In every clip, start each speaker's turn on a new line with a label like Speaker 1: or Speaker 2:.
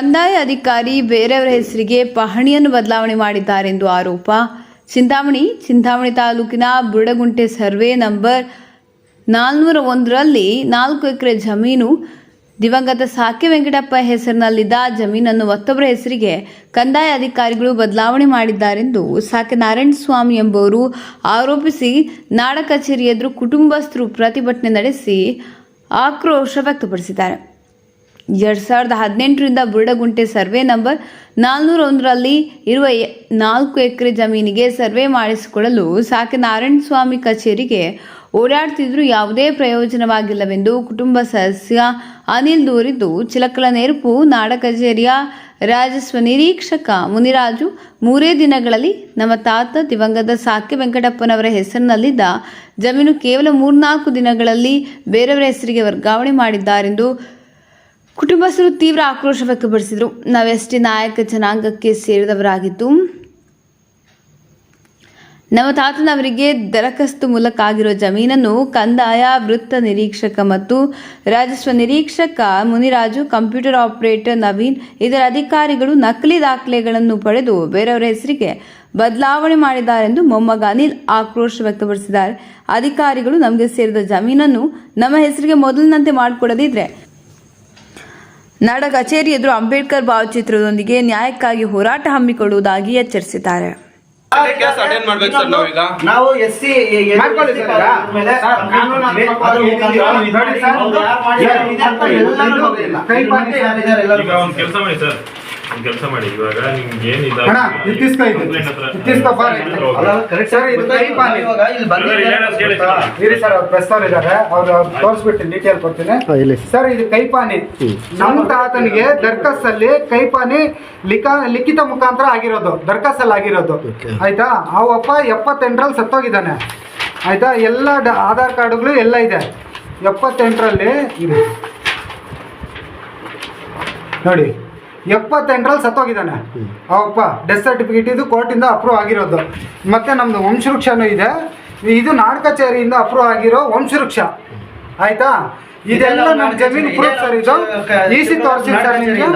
Speaker 1: ಕಂದಾಯ ಅಧಿಕಾರಿ ಬೇರೆಯವರ ಹೆಸರಿಗೆ ಪಹಣಿಯನ್ನು ಬದಲಾವಣೆ ಮಾಡಿದ್ದಾರೆ ಎಂದು ಆರೋಪ. ಚಿಂತಾಮಣಿ ಚಿಂತಾಮಣಿ ತಾಲೂಕಿನ ಬುಡಗುಂಟೆ ಸರ್ವೆ ನಂಬರ್ ನಾಲ್ನೂರ ಒಂದರಲ್ಲಿ ನಾಲ್ಕು ಎಕರೆ ಜಮೀನು, ದಿವಂಗತ ಸಾಕೆ ವೆಂಕಟಪ್ಪ ಹೆಸರಿನಲ್ಲಿದ್ದ ಜಮೀನನ್ನು ಮತ್ತೊಬ್ಬರ ಹೆಸರಿಗೆ ಕಂದಾಯ ಅಧಿಕಾರಿಗಳು ಬದಲಾವಣೆ ಮಾಡಿದ್ದಾರೆಂದು ಸಾಕೆ ನಾರಾಯಣ ಸ್ವಾಮಿ ಎಂಬುವರು ಆರೋಪಿಸಿ ನಾಡ ಕಚೇರಿ ಎದುರು ಕುಟುಂಬಸ್ಥರು ಪ್ರತಿಭಟನೆ ನಡೆಸಿ ಆಕ್ರೋಶ ವ್ಯಕ್ತಪಡಿಸಿದ್ದಾರೆ. ಎರಡು ಸಾವಿರದ ಹದಿನೆಂಟರಿಂದ ಬುರುಡಗುಂಟೆ ಸರ್ವೆ ನಂಬರ್ ನಾಲ್ನೂರ ಒಂದರಲ್ಲಿ ಇರುವ ನಾಲ್ಕು ಎಕರೆ ಜಮೀನಿಗೆ ಸರ್ವೆ ಮಾಡಿಸಿಕೊಳ್ಳಲು ಸಾಕೆ ನಾರಾಯಣ ಸ್ವಾಮಿ ಕಚೇರಿಗೆ ಓಡಾಡ್ತಿದ್ರು ಯಾವುದೇ ಪ್ರಯೋಜನವಾಗಿಲ್ಲವೆಂದು ಕುಟುಂಬ ಸದಸ್ಯ ಅನಿಲ್ ದೂರಿದ್ದು ಚಿಲಕಲ ನೆರಪು, ನಾಡ ಕಚೇರಿಯ ರಾಜಸ್ವ ನಿರೀಕ್ಷಕ ಮುನಿರಾಜು, ಮೂರೇ ದಿನಗಳಲ್ಲಿ ನಮ್ಮ ತಾತ ದಿವಂಗತ ಸಾಕೆ ವೆಂಕಟಪ್ಪನವರ ಹೆಸರಿನಲ್ಲಿದ್ದ ಜಮೀನು ಕೇವಲ ಮೂರ್ನಾಲ್ಕು ದಿನಗಳಲ್ಲಿ ಬೇರೆಯವರ ಹೆಸರಿಗೆ ವರ್ಗಾವಣೆ ಮಾಡಿದ್ದಾರೆಂದು ಕುಟುಂಬಸ್ಥರು ತೀವ್ರ ಆಕ್ರೋಶ ವ್ಯಕ್ತಪಡಿಸಿದರು. ನಾವೆಷ್ಟೇ ನಾಯಕ ಜನಾಂಗಕ್ಕೆ ಸೇರಿದವರಾಗಿದ್ದು, ನಮ್ಮ ತಾತನವರಿಗೆ ದರಖಾಸ್ತು ಮೂಲಕ ಆಗಿರೋ ಜಮೀನನ್ನು ಕಂದಾಯ, ವೃತ್ತ ನಿರೀಕ್ಷಕ ಮತ್ತು ರಾಜಸ್ವ ನಿರೀಕ್ಷಕ ಮುನಿರಾಜು, ಕಂಪ್ಯೂಟರ್ ಆಪರೇಟರ್ ನವೀನ್ ಇದರ ಅಧಿಕಾರಿಗಳು ನಕಲಿ ದಾಖಲೆಗಳನ್ನು ಪಡೆದು ಬೇರೆಯವರ ಹೆಸರಿಗೆ ಬದಲಾವಣೆ ಮಾಡಿದ್ದಾರೆಂದು ಮೊಮ್ಮಗ ಅನಿಲ್ ಆಕ್ರೋಶ ವ್ಯಕ್ತಪಡಿಸಿದ್ದಾರೆ. ಅಧಿಕಾರಿಗಳು ನಮಗೆ ಸೇರಿದ ಜಮೀನನ್ನು ನಮ್ಮ ಹೆಸರಿಗೆ ಮೊದಲಿನಂತೆ ಮಾಡಿಕೊಡದಿದ್ರೆ ನಾಡ ಕಚೇರಿ ಎದುರು ಅಂಬೇಡ್ಕರ್ ಭಾವಚಿತ್ರದೊಂದಿಗೆ ನ್ಯಾಯಕ್ಕಾಗಿ ಹೋರಾಟ ಹಮ್ಮಿಕೊಳ್ಳುವುದಾಗಿ ಎಚ್ಚರಿಸಿದ್ದಾರೆ.
Speaker 2: ನಾವು ಎಸ್ ಸಿ
Speaker 3: ಮಾಡ್ಕೊಳ್ಳಿ
Speaker 4: ಕೆಲಸ ಮಾಡಿ. ಇವಾಗ ನಿಮ್ಗೆ ಏನ್
Speaker 3: ಇರಿ ಸರ್ ಅವ್ರು ಪ್ರಸ್ತಾವ ಇದ್ದಾರೆ ಅವ್ರು ತೋರಿಸ್ಬಿಟ್ಟು ಡೀಟೇಲ್ ಕೊಡ್ತೀನಿ. ಸರ್ ಇದು ಕೈಪಾನಿ ನಮ್ಮ ತಾತನಿಗೆ ದರ್ಖಾಸ್ತಲ್ಲಿ ಕೈಪಾನಿ ಲಿಖ ಲಿಖಿತ ಮುಖಾಂತರ ಆಗಿರೋದು. ದರ್ಖಾಸ್ತಲ್ಲಿ ಆಗಿರೋದು. ಆಯ್ತಾ? ಅವಪ್ಪ ಎಪ್ಪತ್ತೆಂಟರಲ್ಲಿ ಸತ್ತೋಗಿದ್ದಾನೆ. ಆಯ್ತಾ? ಎಲ್ಲ ಡ- ಆಧಾರ್ ಕಾರ್ಡುಗಳು ಎಲ್ಲ ಇದೆ. ಎಪ್ಪತ್ತೆಂಟರಲ್ಲಿ ಇದೆ. ನೋಡಿ. ಎಪ್ಪತ್ತೆಂಟರಲ್ಲಿ ಸತ್ತೋಗಿದ್ದಾನೆ. ಅವಪ್ಪ ಡೆತ್ ಸರ್ಟಿಫಿಕೇಟ್ ಇದು ಕೋರ್ಟಿಂದ ಅಪ್ರೂವ್ ಆಗಿರೋದು. ಮತ್ತು ನಮ್ಮದು ವಂಶವೃಕ್ಷನೂ ಇದೆ. ಇದು ನಾಡ ಕಚೇರಿಯಿಂದ ಅಪ್ರೂವ್ ಆಗಿರೋ ವಂಶವೃಕ್ಷ. ಆಯಿತಾ? ಇದೆಲ್ಲ ನಮ್ಮ ಜಮೀನು ಪ್ರೂಫ್ ಸರ್ ಇದು. ಇ ಸಿ ತೋರಿಸಿ ಸರ್ ನಿಮಗೆ.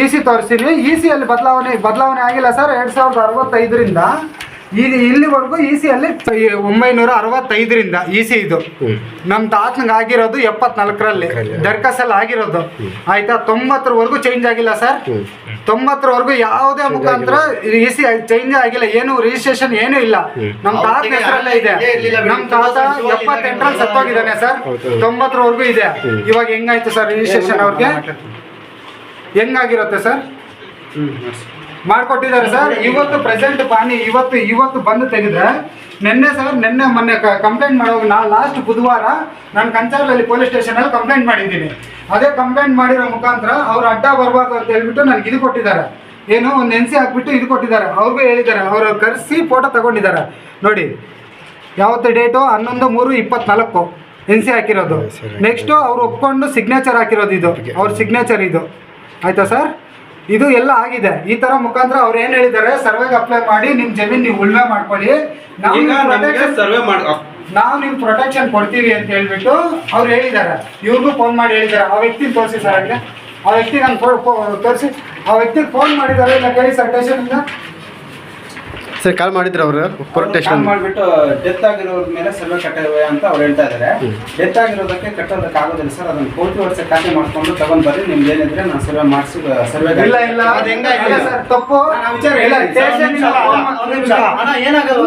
Speaker 3: ಇ ಸಿ ತೋರಿಸ್ತೀನಿ ಇ ಸಿಯಲ್ಲಿ ಬದಲಾವಣೆ ಬದಲಾವಣೆ ಆಗಿಲ್ಲ ಸರ್. ಎರಡು ಸಾವಿರದ ಅರವತ್ತೈದರಿಂದ ಈಗ ಇಲ್ಲಿವರೆಗೂ ಇ ಸಿ ಅಲ್ಲಿ ಒಂಬೈನೂರ ಅರವತ್ತೈದರಿಂದ ಇ ಸಿ ಇದು. ನಮ್ಮ ತಾತನಿಗೆ ಆಗಿರೋದು ಎಪ್ಪತ್ನಾಲ್ಕರಲ್ಲಿ. ದರ್ಖಾಸ್ತಲ್ಲಿ ಆಗಿರೋದು. ಆಯ್ತಾ? ತೊಂಬತ್ತರವರೆಗೂ ಚೇಂಜ್ ಆಗಿಲ್ಲ ಸರ್ ತೊಂಬತ್ತರವರೆಗೂ ಯಾವುದೇ ಮುಖಾಂತರ ಇ ಸಿ ಚೇಂಜ್ ಆಗಿಲ್ಲ. ಏನು ರಿಜಿಸ್ಟ್ರೇಷನ್ ಏನೂ ಇಲ್ಲ. ನಮ್ಮ ತಾತನ ಹೆಸರಲ್ಲೇ ಇದೆ. ನಮ್ಮ ತಾತ ಎಪ್ಪತ್ತೆಂಟರಲ್ಲಿ ಸತ್ತೋಗಿದ್ದಾನೆ ಸರ್ ತೊಂಬತ್ತರವರೆಗೂ ಇದೆ. ಇವಾಗ ಹೆಂಗಾಯ್ತು ಸರ್ ರಿಜಿಸ್ಟ್ರೇಷನ್ ಅವ್ರಿಗೆ? ಹೆಂಗಾಗಿರುತ್ತೆ ಸರ್ ಮಾಡ್ಕೊಟ್ಟಿದ್ದಾರೆ ಸರ್ ಇವತ್ತು ಪ್ರೆಸೆಂಟ್ ಪಾನಿ ಇವತ್ತು ಇವತ್ತು ಬಂದು ತೆಗೆದ್ರೆ ನಿನ್ನೆ ಸರ್ ನಿನ್ನೆ ಮೊನ್ನೆ ಕಂಪ್ಲೇಂಟ್ ಮಾಡೋ ನಾನು ಲಾಸ್ಟ್ ಬುಧವಾರ ನಾನು ಕಂಚಾರ್ಲಲ್ಲಿ ಪೊಲೀಸ್ ಸ್ಟೇಷನಲ್ಲಿ ಕಂಪ್ಲೇಂಟ್ ಮಾಡಿದ್ದೀನಿ. ಅದೇ ಕಂಪ್ಲೇಂಟ್ ಮಾಡಿರೋ ಮುಖಾಂತರ ಅವ್ರು ಅಡ್ಡ ಬರಬಾರ್ದು ಅಂತ ಹೇಳ್ಬಿಟ್ಟು ನನಗೆ ಇದು ಕೊಟ್ಟಿದ್ದಾರೆ. ಏನು ಒಂದು ಎನ್ ಸಿ ಹಾಕ್ಬಿಟ್ಟು ಇದು ಕೊಟ್ಟಿದ್ದಾರೆ. ಅವ್ರಿಗೂ ಹೇಳಿದ್ದಾರೆ. ಅವರು ಕರೆಸಿ ಫೋಟೋ ತಗೊಂಡಿದ್ದಾರೆ. ನೋಡಿ ಯಾವತ್ತು ಡೇಟು ಹನ್ನೊಂದು ಮೂರು ಇಪ್ಪತ್ನಾಲ್ಕು ಎನ್ ಸಿ ಹಾಕಿರೋದು ನೆಕ್ಸ್ಟು ಅವ್ರು ಒಪ್ಕೊಂಡು ಸಿಗ್ನೇಚರ್ ಹಾಕಿರೋದು ಇದು. ಅವ್ರ ಸಿಗ್ನೇಚರ್ ಇದು. ಆಯ್ತಾ ಸರ್ ಇದು ಎಲ್ಲ ಆಗಿದೆ. ಈ ತರ ಮುಖಾಂತರ ಅವ್ರು ಏನ್ ಹೇಳಿದ್ದಾರೆ? ಸರ್ವೆಗೆ ಅಪ್ಲೈ ಮಾಡಿ ನಿಮ್ ಜಮೀನ್ ನೀವು ಉಳ್ಮೆ ಮಾಡ್ಕೊಳ್ಳಿ. ನಾವು
Speaker 5: ಈಗ
Speaker 3: ನಮಗೆ
Speaker 5: ಸರ್ವೆ ಮಾಡ್
Speaker 3: ನಾವು ನಿಮ್ ಪ್ರೊಟೆಕ್ಷನ್ ಕೊಡ್ತೀವಿ ಅಂತ ಹೇಳ್ಬಿಟ್ಟು ಅವ್ರು ಹೇಳಿದ್ದಾರೆ. ಇವ್ರಿಗೂ ಫೋನ್ ಮಾಡಿ ಹೇಳಿದ್ದಾರೆ. ಆ ವ್ಯಕ್ತಿ ತೋರಿಸಿ ಸರ್ ಆ ವ್ಯಕ್ತಿ ನಾನು ತೋರಿಸಿ. ಆ ವ್ಯಕ್ತಿಗೆ ಫೋನ್ ಮಾಡಿದ್ದಾರೆ ಇಲ್ಲ ಕೇಳಿ ಸರ್ ಸ್ಟೇಷನ್ ಇಂದ?
Speaker 6: ಸರ್ ಕಾಲ್ ಮಾಡಿದ್ರು ಅವರು. ಪ್ರೊಟೆಸ್ಟ್
Speaker 2: ಮಾಡ್ಬಿಟ್ಟು ಡೆತ್ ಆಗಿರೋರ ಮೇಲೆ ಸರ್ವೆ ಕಟ್ಟಿವೆ ಅಂತ ಅವ್ರು ಹೇಳ್ತಾ ಇದ್ದಾರೆ ಡೆತ್ ಆಗಿರೋದಕ್ಕೆ ಕಟ್ಟೋದಕ್ಕೆ ಆಗೋದಿಲ್ಲ ಸರ್. ಅದನ್ನ ಕೋರ್ಟ್ ವರ್ಷ ಖಾತೆ ಮಾಡ್ಕೊಂಡು ತಗೊಂಡ್ ಬರ್ರಿ. ನಿಮ್ಗೆ ಏನಿದ್ರೆ ನಾನು ಸರ್ವೆ ಮಾಡಿಸಿ ಸರ್ವೆ
Speaker 3: ಇಲ್ಲ ಇಲ್ಲ.
Speaker 2: ಅದು ಹೆಂಗಾಯ್ತು
Speaker 3: ಇಲ್ಲ ಸರ್ ತಪ್ಪು.
Speaker 2: ವಿಚಾರ
Speaker 3: ಇಲ್ಲ
Speaker 2: ಏನಾಗಲ್ಲ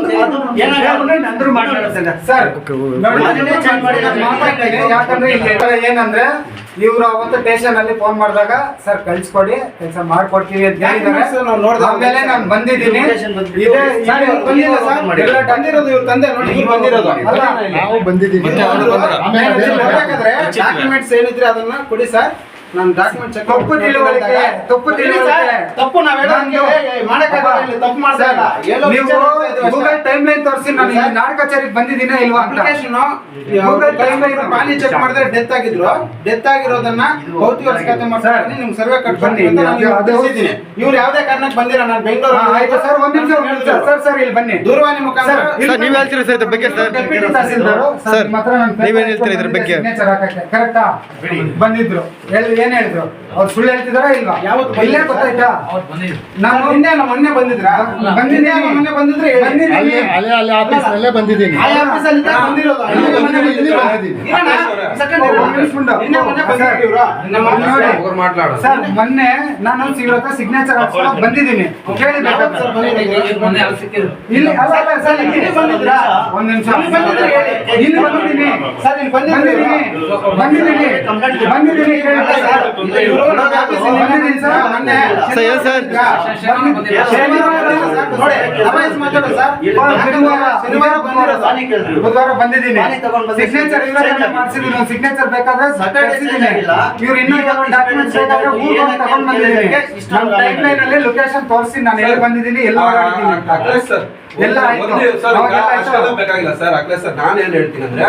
Speaker 3: ಸರ್. ಏನಂದ್ರೆ ಇವ್ರು ಅವತ್ತು ಸ್ಟೇಷನ್ ಅಲ್ಲಿ ಫೋನ್ ಮಾಡಿದಾಗ ಸರ್ ಕಳ್ಸಿಕೊಡಿ ಕೆಲಸ ಮಾಡ್ಕೊಡ್ತೀವಿ ಅಂತ ಹೇಳಿದ್ದಾರೆ.
Speaker 2: ನಾವು ನೋಡ್ದೆ.
Speaker 3: ಆಮೇಲೆ ನಾನು ಬಂದಿದ್ದೀನಿ. ಇದೆ
Speaker 2: ಸರ್, ಇವ್ರು ಬಂದಿಲ್ಲ ಸರ್. ಎಲ್ಲ ಬಂದಿರೋದು ಇವ್ರ ತಂದೆ ನೋಡಿ ಇವ್ರು ಬಂದಿರೋದು.
Speaker 3: ಅಲ್ಲ,
Speaker 6: ನಾವು ಬಂದಿದ್ದೀವಿ.
Speaker 2: ಡಾಕ್ಯುಮೆಂಟ್ಸ್ ಏನಿದ್ರೆ ಅದನ್ನ ಕೊಡಿ ಸರ್ ನಾನು ಡಾಕ್ಯುಮೆಂಟ್ ಚೆಕ್
Speaker 3: ತಪ್ಪು ತಿಳುವಳಿಕೆ ತಪ್ಪು ತಿಳುವಳಿಕೆ.
Speaker 2: ತಪ್ಪು ನಾವ್ ಹೇಳೋದು ಮಾಡಕ್ಕಾಗಲ್ಲ ತಪ್ಪು ಮಾಡ್ತಾ ಇಲ್ಲ.
Speaker 3: ನೀವು
Speaker 2: ವಿಚಾರ ಹೇಳ್ತಾ ಇದ್ದೀವಿ ಅಷ್ಟೇ.
Speaker 3: ಗೂಗಲ್ ಟೈಮ್ ಲೈನ್ ತೋರಿಸಿ ನಾನು ಇಲ್ಲಿ ನಾಡ ಕಚೇರಿಗೆ ಬಂದಿದ್ದೀನಾ ಇಲ್ವಾ ಅಂತ.
Speaker 2: ಪಾನಿ ಚೆಕ್ ಮಾಡಿದ್ರೆ ಡೆತ್ ಆಗಿದ್ರು. ಡೆತ್ ಆಗಿರೋದನ್ನ ಭೌತಿಕ ಸರ್ವೆ ಕಟ್
Speaker 3: ಬನ್ನಿ,
Speaker 2: ನಾನು ಇವ್ರು ಯಾವ್ದೇ ಕಾರಣಕ್ಕೆ ಬಂದಿರ ನಾನು ಬೆಂಗಳೂರು
Speaker 3: ಆಯ್ತು ಸರ್ ಒಂದ್ ನಿಮಿಷ ಒಂದ್ ನಿಮಿಷ. ಸರ್ ಸರ್ ಇಲ್ಲಿ ಬನ್ನಿ.
Speaker 2: ದೂರವಾಣಿ ಮುಖಾಂತರ
Speaker 3: ಸರ್, ಇಲ್ಲಿ
Speaker 6: ಸರ್, ಹೇಳ್ತೀರಾ ಸರ್ ಇದ್ರ ಬಗ್ಗೆ ಸರ್?
Speaker 3: ಡೆಪ್ಯೂಟಿ ತಹಸೀಲ್ದಾರು, ಸರ್,
Speaker 6: ಸರ್,
Speaker 3: ನಿಮ್ಮ ಹತ್ರ ನಾನು
Speaker 6: ನೀವೇನ್ ಹೇಳ್ತೀರಾ ಇದ್ರ ಬಗ್ಗೆ?
Speaker 3: signature ಹಾಕಕ್ಕೆ. ಕರೆಕ್ಟಾ ಬಂದಿದ್ರು. ಹೇಳಿ ಏನ್ ಹೇಳಿದ್ರು? ಅವ್ರು ಸುಳ್ಳು ಹೇಳ್ತಿದಾರ ಇಲ್ವಾ?
Speaker 2: ಯಾವತ್ತು
Speaker 3: ಇಲ್ಲೇ ಗೊತ್ತಾಯ್ತಾ? ನಾನು
Speaker 2: ಮೊನ್ನೆ ನಮ್ಮ ಮೊನ್ನೆ ಬಂದಿದ್ರಾ?
Speaker 3: ಬಂದಿದ್ದೀನಿ.
Speaker 2: ಮೊನ್ನೆ ಮೊನ್ನೆ ಬಂದಿದ್ರೆ.
Speaker 3: ಬಂದಿದ್ದೀನಿ.
Speaker 6: ಅಲ್ಲೇ ಅಲ್ಲೇ ಅಲ್ಲೇ ಬಂದಿದ್ದೀನಿ.
Speaker 2: ಆ ಬಂದಿರೋದು. ಮೊನ್ನೆ
Speaker 6: ಬಂದಿದ್ದೀನಿ, ಇಲ್ಲಿ? ಬಂದಿದ್ದೀನಿ.
Speaker 2: ನಮ್ಮ
Speaker 3: ಸರ್ ಮೊನ್ನೆ ನಾನು ಸಿಗ್ರತ ಸಿಗ್ನೇಚರ್ ಹಾಕ್ಸ್ಕೊಂಡು ಬಂದಿದ್ದೀನಿ.
Speaker 2: ಸರ್ ಬಂದಿದ್ದು?
Speaker 3: ಇಲ್ಲಿ ಅಲ್ಲ ಅಲ್ಲ ಸರ್ ಇಲ್ಲಿ ಬಂದಿದ್ರಾ? ಒಂದ್ ನಿಮಿಷ.
Speaker 2: ಇಲ್ಲಿ ಬಂದಿದ್ರೆ? ಹೇಳಿ.
Speaker 3: ಇಲ್ಲಿ ಬಂದಿದ್ದೀನಿ.
Speaker 2: ಸರ್ ಇಲ್ಲಿ
Speaker 3: ಬಂದಿದ್ದೀನಿ. ಬಂದಿದ್ದೀನಿ. ಬಂದಿದ್ದೀನಿ. ಬುಧವಾರ. ಸಿಗ್ನೇಚರ್ ಬೇಕಾದ್ರೆ. ಇವ್ರು ಲೊಕೇಶನ್ ತೋರಿಸಿ ನಾನು ಬಂದಿದ್ದೀನಿ ಎಲ್ಲ
Speaker 5: ಸರ್
Speaker 3: ಎಲ್ಲ.
Speaker 5: ಸರ್ ಸರ್ ನಾನು ಏನ್ ಹೇಳ್ತೀನಿ ಅಂದ್ರೆ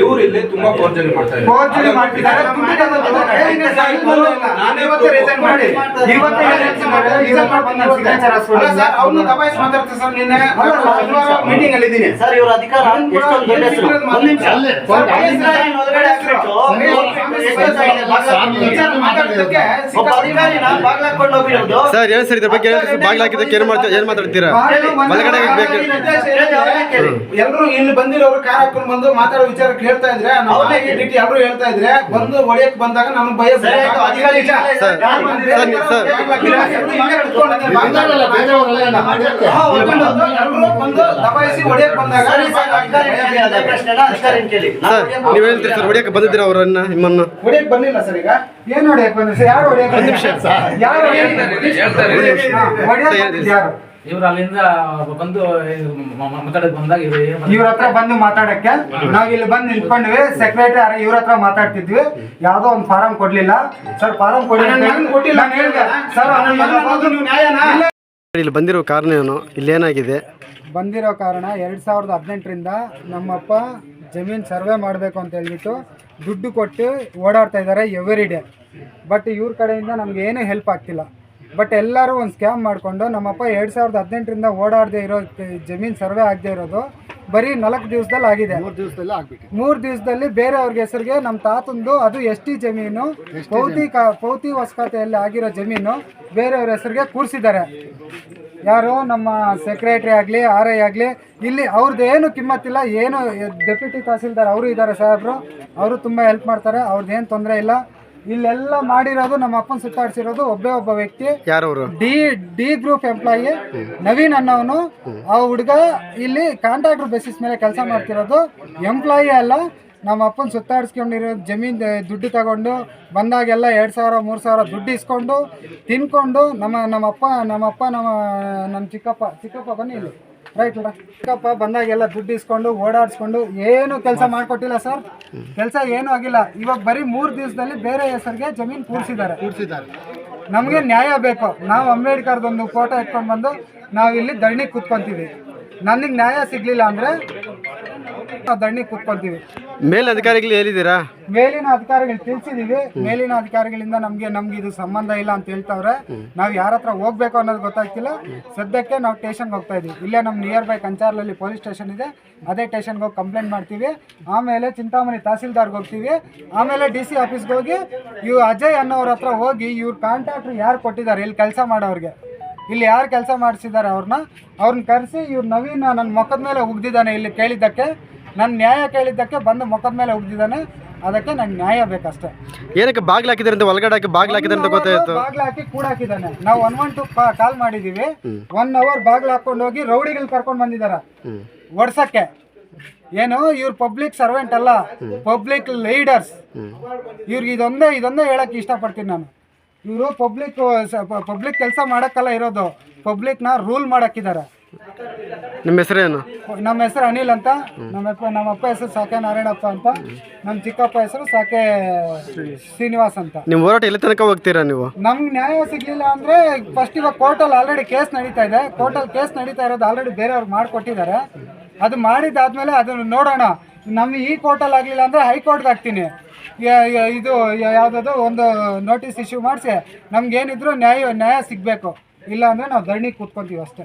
Speaker 5: ಇವ್ರು ಇಲ್ಲಿ ತುಂಬಾ ಫೋರ್ಜರಿ ಮಾಡ್ತಾ ಇದ್ದಾರೆ
Speaker 3: ಫೋರ್ಜರಿ ಮಾಡ್ತಿದ್ದಾರೆ,
Speaker 2: ಮೀಟಿಂಗ್ ಅಲ್ಲಿ ಇದ್ದೀನಿ
Speaker 7: ಸರ್ ಇವರ ಅಧಿಕಾರ ಎಷ್ಟೊಂದು ದೊಡ್ಡ ಹೆಸರು? ಒಂದ್ ನಿಮಿಷ. ಸರ್,
Speaker 6: ಏನ್ ಸರ್ ಇದ್ರ ಬಗ್ಗೆ ಏನ್ ಬಾಗ್ಲ ಹಾಕಿದ್ದಕ್ಕೆ ಏನ್ ಮಾಡ್ತೀರಾ ಏನ್ ಮಾತಾಡ್ತೀರಾ? ಒಳಗಡೆ ಎಲ್ಲರೂ
Speaker 2: ಎಲ್ರು ಇಲ್ಲಿ ಬಂದಿರೋರು ಕಾರ್ ಹಾಕೊಂಡು ಬಂದು ಮಾತಾಡೋ ವಿಚಾರ ಹೇಳ್ತಾ ಇದ್ರೆ ನಾವು ಡಿಟಿ ಎಲ್ರು ಹೇಳ್ತಾ ಇದ್ರೆ ಬಂದು ಹೊಡಿಯಕ್ ಬಂದಾಗ ನಮ್ಗೆ ಭಯ
Speaker 6: ನೀವ್ ಹೇಳ್ತೀರಿ ಸರ್ ಹೊಡಿಯಕ್ಕೆ ಬಂದಿದ್ದೀರ ಅವರನ್ನ ನಿಮ್ಮನ್ನ?
Speaker 2: ಹೊಡಿಯಕ್ ಬಂದಿಲ್ಲ ಸರ್ ಈಗ.
Speaker 3: ಏನ್ ಹೊಡಿಯಕ್ ಬಂದ್ರೆ ಸರ್? ಯಾರು ಹೊಡಿಯಕ್
Speaker 6: ಒಂದ್ ನಿಮಿಷ
Speaker 3: ಯಾರು ಹೊಡಿಯಕ್ ಯಾರು?
Speaker 8: ಇವ್ರು ಅಲ್ಲಿಂದ ಬಂದು ಮಾತಾಡಕ್ ಬಂದಾಗ ಇವ್ರು
Speaker 3: ಹತ್ರ ಬಂದು ಮಾತಾಡಕ್ಕೆ ನಾವ್ ಇಲ್ಲಿ ಬಂದು ನಿಲ್ಕೊಂಡ್ವಿ ಸೆಕ್ರೆಟರಿ ಇವ್ರ ಹತ್ರ ಮಾತಾಡ್ತಿದ್ವಿ. ಯಾವ್ದೋ ಒಂದು ಫಾರಂ ಕೊಡ್ಲಿಲ್ಲ. ಸರ್ ಫಾರಂ ಕೊಡಿ ಅಂತ
Speaker 2: ಕೊಟ್ಟಿಲ್ಲ
Speaker 3: ಸರ್
Speaker 2: ನನ್ನ ಮಗನ್ ಅನ್ನೋದು ನೀವು ನ್ಯಾಯನಾ?
Speaker 6: ಇಲ್ಲಿ. ಬಂದಿರೋ ಕಾರಣ ಏನು? ಇಲ್ಲಿ ಏನಾಗಿದೆ?
Speaker 3: ಬಂದಿರೋ ಕಾರಣ ಎರಡು ಸಾವಿರದ ಹದಿನೆಂಟರಿಂದ ನಮ್ಮಪ್ಪ ಜಮೀನು ಸರ್ವೆ ಮಾಡಬೇಕು ಅಂತ ಹೇಳ್ಬಿಟ್ಟು ದುಡ್ಡು ಕೊಟ್ಟು ಓಡಾಡ್ತಾ ಇದ್ದಾರೆ ಎವ್ರಿ ಡೇ. ಬಟ್ ಇವ್ರ ಕಡೆಯಿಂದ ನಮ್ಗೆ ಏನೂ ಹೆಲ್ಪ್ ಆಗ್ತಿಲ್ಲ. ಬಟ್ ಎಲ್ಲರೂ ಒಂದು ಸ್ಕ್ಯಾಮ್ ಮಾಡಿಕೊಂಡು ನಮ್ಮಪ್ಪ ಎರಡು ಸಾವಿರದ ಹದಿನೆಂಟರಿಂದ ಓಡಾಡದೆ ಇರೋ ಜಮೀನು ಸರ್ವೆ ಆಗದೆ ಇರೋದು. ಬರೀ ನಾಲ್ಕು ದಿವಸದಲ್ಲಿ ಆಗಿದೆ.
Speaker 6: ಮೂರು ದಿವಸದಲ್ಲಿ ಆಗ್ಬಿಟ್ಟು
Speaker 3: ಮೂರು ದಿವಸದಲ್ಲಿ ಬೇರೆಯವ್ರಿಗೆ ಹೆಸರಿಗೆ ನಮ್ಮ ತಾತಂದು ಅದು ಎಸ್ ಟಿ ಜಮೀನು. ಪೌತಿ ಕಾ ಪೌತಿ ಹೊಸಕತೆಯಲ್ಲಿ ಆಗಿರೋ ಜಮೀನು ಬೇರೆಯವ್ರ ಹೆಸರಿಗೆ ಕೂರಿಸಿದ್ದಾರೆ. ಯಾರು ನಮ್ಮ ಸೆಕ್ರೆಟ್ರಿ ಆಗಲಿ ಆರ್ ಐ ಆಗಲಿ ಇಲ್ಲಿ ಅವ್ರದ್ದು ಏನು ಕಿಮ್ಮತ್ತಿಲ್ಲ ಏನು ಡೆಪ್ಯೂಟಿ ತಹಸೀಲ್ದಾರ್ ಅವರು ಇದ್ದಾರೆ ಸಾಹೇಬರು ಅವರು ತುಂಬ ಹೆಲ್ಪ್ ಮಾಡ್ತಾರೆ ಅವ್ರದ್ದು ಏನು ತೊಂದರೆ ಇಲ್ಲ. ಇಲ್ಲೆಲ್ಲ ಮಾಡಿರೋದು ನಮ್ಮ ಅಪ್ಪನ ಸುತ್ತಾಡ್ಸಿರೋದು ಒಬ್ಬೇ ಒಬ್ಬ ವ್ಯಕ್ತಿ.
Speaker 6: ಯಾರವರು?
Speaker 3: D D group employee Naveen ಅನ್ನೋನು ಆ ಹುಡುಗ ಇಲ್ಲಿ ಕಾಂಟ್ರಾಕ್ಟರ್ ಬೇಸಿಸ್ ಮೇಲೆ ಕೆಲಸ ಮಾಡ್ತಿರೋದು. ಎಂಪ್ಲಾಯಿ ಅಲ್ಲ ನಮ್ಮ ಅಪ್ಪನ ಸುತ್ತಾಡಿಸ್ಕೊಂಡಿರೋ ಜಮೀನ್ ದುಡ್ಡು ತಗೊಂಡು ಬಂದಾಗೆಲ್ಲ ಎರಡು ಸಾವಿರ ಮೂರು ಸಾವಿರ ದುಡ್ಡು ಇಸ್ಕೊಂಡು ತಿನ್ಕೊಂಡು ನಮ್ಮ ನಮ್ಮ ಅಪ್ಪ ನಮ್ಮ ನಮ್ಮ ಚಿಕ್ಕಪ್ಪ ಚಿಕ್ಕಪ್ಪ ಬನ್ನಿ ಇಲ್ಲಿ. ರೈಟ್ ಅಲ್ಲ ಚಿಕ್ಕಪ್ಪ ಬಂದಾಗೆಲ್ಲ ದುಡ್ಡು ಇಸ್ಕೊಂಡು ಓಡಾಡಿಸ್ಕೊಂಡು ಏನು ಕೆಲಸ ಮಾಡಿಕೊಟ್ಟಿಲ್ಲ ಸರ್ ಕೆಲಸ ಏನೂ ಆಗಿಲ್ಲ. ಇವಾಗ ಬರೀ ಮೂರು ದಿವಸದಲ್ಲಿ ಬೇರೆ ಹೆಸರಿಗೆ ಜಮೀನು ಕೂಡಿಸಿದ್ದಾರೆ
Speaker 6: ಕೂಡಿಸಿದ್ದಾರೆ
Speaker 3: ನಮಗೆ ನ್ಯಾಯ ಬೇಕು. ನಾವು ಅಂಬೇಡ್ಕರ್ದೊಂದು ಫೋಟೋ ಇಟ್ಕೊಂಡು ಬಂದು ನಾವು ಇಲ್ಲಿ ಧರಣಿ ಕೂತ್ಕೊಂತೀವಿ. ನನಗೆ ನ್ಯಾಯ ಸಿಗಲಿಲ್ಲ ಅಂದ್ರೆ ನಾವು ಧರಣಿ ಕೂತ್ಕೊಳ್ತೀವಿ.
Speaker 6: ಮೇಲಿನ ಅಧಿಕಾರಿಗಳು ಹೇಳಿದ್ದೀರಾ?
Speaker 3: ಮೇಲಿನ ಅಧಿಕಾರಿಗಳು ತಿಳಿಸಿದೀವಿ. ಮೇಲಿನ ಅಧಿಕಾರಿಗಳಿಂದ ನಮಗೆ ನಮ್ಗೆ ಇದು ಸಂಬಂಧ ಇಲ್ಲ ಅಂತ ಹೇಳ್ತಾವ್ರೆ. ನಾವು ಯಾರ ಹತ್ರ ಹೋಗ್ಬೇಕು ಅನ್ನೋದು ಗೊತ್ತಾಗ್ತಿಲ್ಲ. ಸದ್ಯಕ್ಕೆ ನಾವು ಸ್ಟೇಷನ್ಗೆ ಹೋಗ್ತಾ ಇದೀವಿ. ಇಲ್ಲೇ ನಮ್ಮ ನಿಯರ್ ಬೈ ಕಂಚಾರ್ಲಲ್ಲಿ ಪೊಲೀಸ್ ಸ್ಟೇಷನ್ ಇದೆ. ಅದೇ ಸ್ಟೇಷನ್ಗೆ ಹೋಗಿ ಕಂಪ್ಲೇಂಟ್ ಮಾಡ್ತೀವಿ. ಆಮೇಲೆ ಚಿಂತಾಮಣಿ ತಹಸೀಲ್ದಾರ್ಗೆ ಹೋಗ್ತೀವಿ. ಆಮೇಲೆ ಡಿ ಸಿ ಆಫೀಸ್ಗೆ ಹೋಗಿ ಇವ್ ಅಜಯ್ ಅನ್ನೋರ ಹತ್ರ ಹೋಗಿ ಇವ್ರ ಕಾಂಟ್ರಾಕ್ಟರ್ ಯಾರು ಕೊಟ್ಟಿದ್ದಾರೆ? ಇಲ್ಲಿ ಕೆಲಸ ಮಾಡೋರಿಗೆ. ಇಲ್ಲಿ ಯಾರು ಕೆಲಸ ಮಾಡಿಸಿದ್ದಾರೆ ಅವ್ರನ್ನ ಅವ್ರನ್ನ ಕರೆಸಿ ಇವ್ರು ನವೀನ್ ನನ್ನ ಮುಖದ ಮೇಲೆ ಉಗ್ದಿದ್ದಾನೆ ಇಲ್ಲಿ ಕೇಳಿದ್ದಕ್ಕೆ. ನನ್ನ ನ್ಯಾಯ ಕೇಳಿದ್ದಕ್ಕೆ ಬಂದು ಮುಖದ ಮೇಲೆ ಉಗ್ದಿದ್ದಾನೆ. ಅದಕ್ಕೆ ನಂಗೆ ನ್ಯಾಯ ಬೇಕಷ್ಟೇ.
Speaker 6: ಏನಕ್ಕೆ ಬಾಗ್ಲು ಹಾಕಿದಾರೆ ಅಂತ ಒಳಗಡೆ ಹಾಕಿ ಬಾಗ್ಲು ಹಾಕಿದಾರೆ ಅಂತ ಗೊತ್ತಾಯ್ತು.
Speaker 3: ಬಾಗ್ಲು ಹಾಕಿ ಕೂಡ ಹಾಕಿದ್ದಾನೆ. ನಾವು ಒನ್ ಒನ್ ಟು ಕಾಲ್ ಮಾಡಿದೀವಿ. ಒನ್ ಅವರ್ ಬಾಗ್ಲು ಹಾಕೊಂಡು ಹೋಗಿ ರೌಡಿಗಳು ಕರ್ಕೊಂಡು ಬಂದಿದಾರ ಒಡ್ಸಕ್ಕೆ ಏನು ಇವ್ರು ಪಬ್ಲಿಕ್ ಸರ್ವೆಂಟ್ ಅಲ್ಲ. ಪಬ್ಲಿಕ್ ಲೀಡರ್ಸ್ ಇವ್ರಿಗೆ ಇದೊಂದೇ ಇದೊಂದೇ ಹೇಳಕ್ ಇಷ್ಟಪಡ್ತೀನಿ ನಾನು. ಇವರು ಪಬ್ಲಿಕ್ ಪಬ್ಲಿಕ್ ಕೆಲಸ ಮಾಡಕ್ಕಲ್ಲ ಇರೋದು. ಪಬ್ಲಿಕ್ನ ರೂಲ್ ಮಾಡಕ್ಕಿದ್ದಾರೆ
Speaker 6: ನಿಮ್ಮ ಹೆಸರೇನು
Speaker 3: ನಮ್ಮ ಹೆಸರು ಅನಿಲ್ ಅಂತ. ನಮ್ಮಪ್ಪ ನಮ್ಮಪ್ಪ ಹೆಸರು ಸಾಕೆ ನಾರಾಯಣಪ್ಪ ಅಂತ. ನಮ್ಮ ಚಿಕ್ಕಪ್ಪ ಹೆಸರು ಸಾಕೆ ಶ್ರೀನಿವಾಸ್ ಅಂತ.
Speaker 6: ನಿಮ್ಮ ಹೋರಾಟ ಎಲ್ಲಿ ತನಕ ಹೋಗ್ತೀರಾ ನೀವು?
Speaker 3: ನಮ್ಗೆ ನ್ಯಾಯ ಸಿಗ್ಲಿಲ್ಲ ಅಂದ್ರೆ ಫಸ್ಟ್ ಇವಾಗ ಕೋರ್ಟಲ್ಲಿ ಆಲ್ರೆಡಿ ಕೇಸ್ ನಡೀತಾ ಇದೆ. ಕೋರ್ಟಲ್ಲಿ ಕೇಸ್ ನಡೀತಾ ಇರೋದು ಆಲ್ರೆಡಿ ಬೇರೆಯವ್ರು ಮಾಡಿಕೊಟ್ಟಿದ್ದಾರೆ. ಅದು ಮಾಡಿದಾದ್ಮೇಲೆ ಅದನ್ನು ನೋಡೋಣ. ನಮ್ಗೆ ಈ ಕೋರ್ಟಲ್ಲಿ ಆಗಲಿಲ್ಲ ಅಂದ್ರೆ ಹೈಕೋರ್ಟ್ಗೆ ಹಾಕ್ತೀನಿ. ಇದು ಯಾವುದಾದ್ರು ಒಂದು ನೋಟಿಸ್ ಇಶ್ಯೂ ಮಾಡಿಸಿ. ನಮ್ಗೇನಿದ್ರು ನ್ಯಾಯ ನ್ಯಾಯ ಸಿಗಬೇಕು. ಇಲ್ಲ ಅಂದ್ರೆ ನಾವು ಧರಣಿ ಕೂತ್ಕೊಂತೀವಿ ಅಷ್ಟೇ.